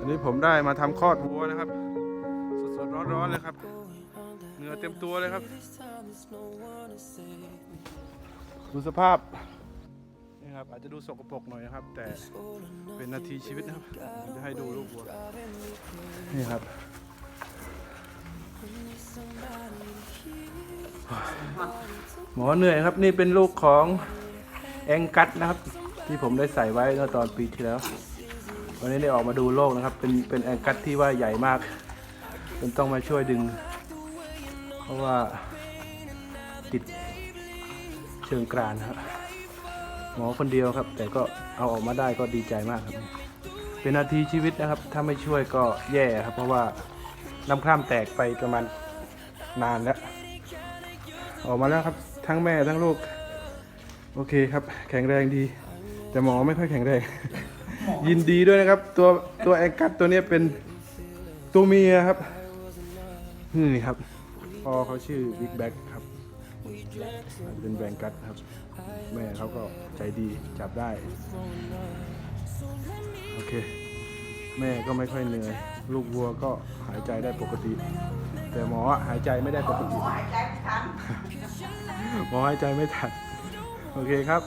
อันนี้ผมได้มาทำคลอดวัวนะครับ สดๆร้อนๆเลยครับเหงื่อเต็มตัวเลยครับ ดูสภาพนี่ครับอาจจะดูสกปรกหน่อยนะครับ แต่เป็นนาทีชีวิตนะครับผมจะให้ดูลูกวัวนี่ครับหมอเหนื่อยครับนี่เป็นลูกของแองกัสนะครับ ที่ผมได้ใส่ไว้เมื่อตอนปีที่แล้ว วันนี้ได้ออกมาดูโลกนะครับ เป็นเป็นแองกัสที่ว่าใหญ่มากจนต้องมาช่วยดึง เพราะว่าติดเชิงกรานครับหมอคนเดียวครับ แต่ก็เอาออกมาได้ก็ดีใจมากครับ เป็นนาทีชีวิตนะครับ ถ้าไม่ช่วยก็แย่ครับ เพราะว่าน้ำคร่ำแตกไปประมาณนานแล้ว ออกมาแล้วครับ ทั้งแม่ทั้งลูก โอเคครับ แข็งแรงดี แต่หมอไม่ค่อยแข็งแรง ยินดีด้วยนะครับ ตัวตัวแองกัสตัวเนี้ยเป็นตัวเมียครับ นี่ครับพ่อเขาชื่อบิ๊กแบ็กครับอาจจะเป็นแบงกัสครับ แม่เขาก็ใจดีจับได้ โอเค แม่ก็ไม่ค่อยเหนื่อย ลูกวัวก็หายใจได้ปกติ แต่หมอหายใจไม่ได้ปกติ หายใจไม่ทันหมอหายใจไม่ทัน โอเคครับ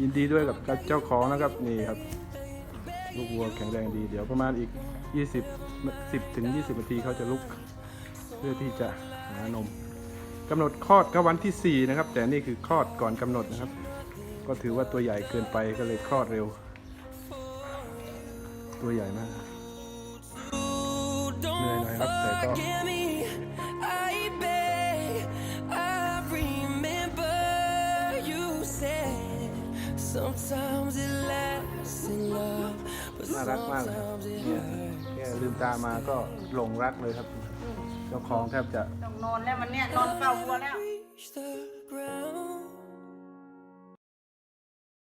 ยินดีด้วยกับเจ้าของนะครับนี่ครับ ลูกวัวแข็งแรงดี เดี๋ยวประมาณอีก 20 10ถึง20นาทีเขาจะลุก เพื่อที่จะหานมกำหนดคลอดก็วันที่ 4 นะครับ แต่นี่คือคลอดก่อนกำหนดนะครับ ก็ถือว่าตัวใหญ่เกินไปก็เลยคลอดเร็ว ตัวใหญ่มากเหนื่อยหน่อยครับแต่ก็ Sometimes it lasts in love, น่ารักมากเลยครับเนี่ยแค่ลืมตามาก็หลงรักเลยครับ เจ้าของแทบจะ ต้องนอนแล้ววันเนี้ยนอนเฝ้าวัวแล้ว